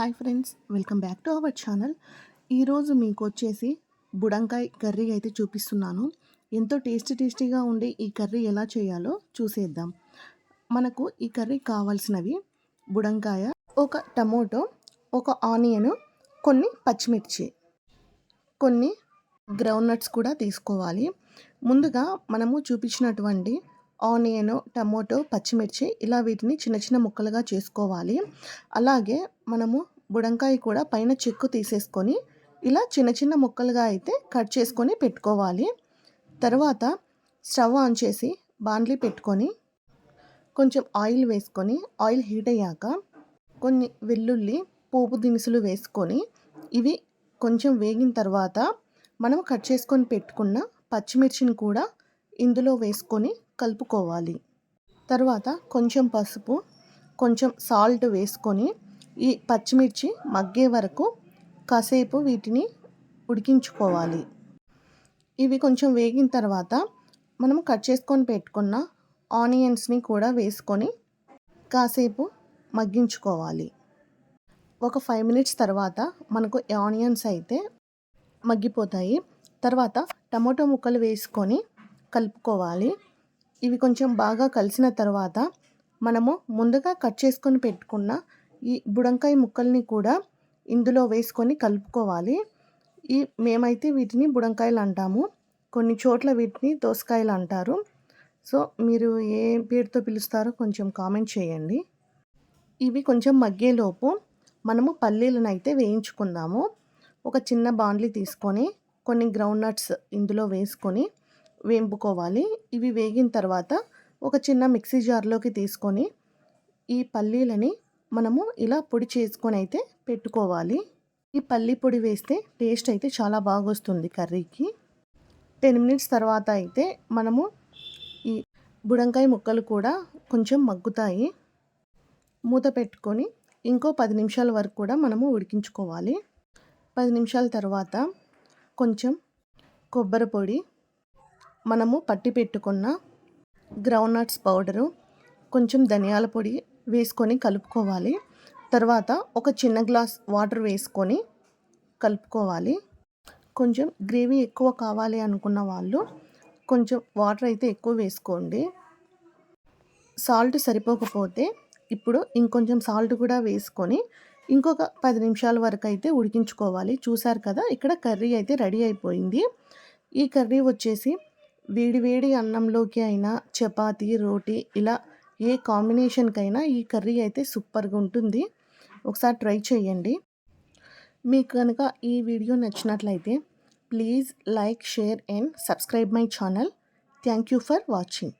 Hi friends welcome back to our channel. ఈరోజు మీకు వచ్చేసి బుడంకాయ కర్రీ అయితే చూపిస్తున్నాను. ఎంతో టేస్టీ టేస్టీగా ఉండే ఈ కర్రీ ఎలా చేయాలో చూసేద్దాం. మనకు ఈ కర్రీ కావాల్సినవి బుడంకాయ ఒక టమోటో ఒక ఆనియన్ కొన్ని పచ్చిమిర్చి కొన్ని గ్రౌండ్ నట్స్ కూడా తీసుకోవాలి. ముందుగా మనము చూపించినటువంటి ఆనియన్ టమోటో పచ్చిమిర్చి ఇలా వీటిని చిన్న చిన్న ముక్కలుగా చేసుకోవాలి. అలాగే మనము బుడంకాయ కూడా పైన చెక్కు తీసేసుకొని ఇలా చిన్న చిన్న ముక్కలుగా అయితే కట్ చేసుకొని పెట్టుకోవాలి. తర్వాత స్టవ్ ఆన్ చేసి బాండ్లీ పెట్టుకొని కొంచెం ఆయిల్ వేసుకొని ఆయిల్ హీట్ అయ్యాక కొన్ని వెల్లుల్లి పోపు దినుసులు వేసుకొని ఇవి కొంచెం వేగిన తర్వాత మనం కట్ చేసుకొని పెట్టుకున్న పచ్చిమిర్చిని కూడా ఇందులో వేసుకొని కలుపుకోవాలి. తర్వాత కొంచెం పసుపు కొంచెం సాల్ట్ వేసుకొని ఈ పచ్చిమిర్చి మగ్గే వరకు కాసేపు వీటిని ఉడికించుకోవాలి. ఇవి కొంచెం వేగిన తర్వాత మనం కట్ చేసుకొని పెట్టుకున్న ఆనియన్స్ని కూడా వేసుకొని కాసేపు మగ్గించుకోవాలి. ఒక ఫైవ్ మినిట్స్ తర్వాత మనకు ఆనియన్స్ అయితే మగ్గిపోతాయి. తర్వాత టమాటో ముక్కలు వేసుకొని కలుపుకోవాలి. ఇవి కొంచెం బాగా కలిసిన తర్వాత మనము ముందుగా కట్ చేసుకొని పెట్టుకున్న ఈ బుడంకాయ ముక్కల్ని కూడా ఇందులో వేసుకొని కలుపుకోవాలి. ఈ మేమైతే వీటిని బుడంకాయలు అంటాము. కొన్ని చోట్ల వీటిని దోసకాయలు అంటారు. సో మీరు ఏ పేరుతో పిలుస్తారో కొంచెం కామెంట్ చేయండి. ఇవి కొంచెం మగ్గేలోపు మనము పల్లీలను అయితే వేయించుకుందాము. ఒక చిన్న బాండ్లీ తీసుకొని కొన్ని గ్రౌండ్ నట్స్ ఇందులో వేసుకొని వేంపుకోవాలి. ఇవి వేగిన తర్వాత ఒక చిన్న మిక్సీ జార్లోకి తీసుకొని ఈ పల్లీలని మనము ఇలా పొడి చేసుకొని అయితే పెట్టుకోవాలి. ఈ పల్లీ పొడి వేస్తే టేస్ట్ అయితే చాలా బాగా వస్తుంది కర్రీకి. టెన్ మినిట్స్ తర్వాత అయితే మనము ఈ బుడంకాయ ముక్కలు కూడా కొంచెం మగ్గుతాయి. మూత పెట్టుకొని ఇంకో పది నిమిషాల వరకు కూడా మనము ఉడికించుకోవాలి. పది నిమిషాల తర్వాత కొంచెం కొబ్బరి పొడి మనము పట్టి పెట్టుకున్న గ్రౌండ్ నట్స్ పౌడరు కొంచెం ధనియాల పొడి వేసుకొని కలుపుకోవాలి. తర్వాత ఒక చిన్న గ్లాస్ వాటర్ వేసుకొని కలుపుకోవాలి. కొంచెం గ్రేవీ ఎక్కువ కావాలి అనుకున్న వాళ్ళు కొంచెం వాటర్ అయితే ఎక్కువ వేసుకోండి. సాల్ట్ సరిపోకపోతే ఇప్పుడు ఇంకొంచెం సాల్ట్ కూడా వేసుకొని ఇంకొక పది నిమిషాల వరకు అయితే ఉడికించుకోవాలి. చూసారు కదా ఇక్కడ కర్రీ అయితే రెడీ అయిపోయింది. ఈ కర్రీ వచ్చేసి వేడివేడి అన్నంలోకి అయినా చపాతి రోటీ ఇలా ఏ కాంబినేషన్కైనా ఈ కర్రీ అయితే సూపర్గా ఉంటుంది. ఒకసారి ట్రై చేయండి మీకు కనుక ఈ వీడియో నచ్చినట్లయితే please like share and subscribe my channel. Thank you for watching.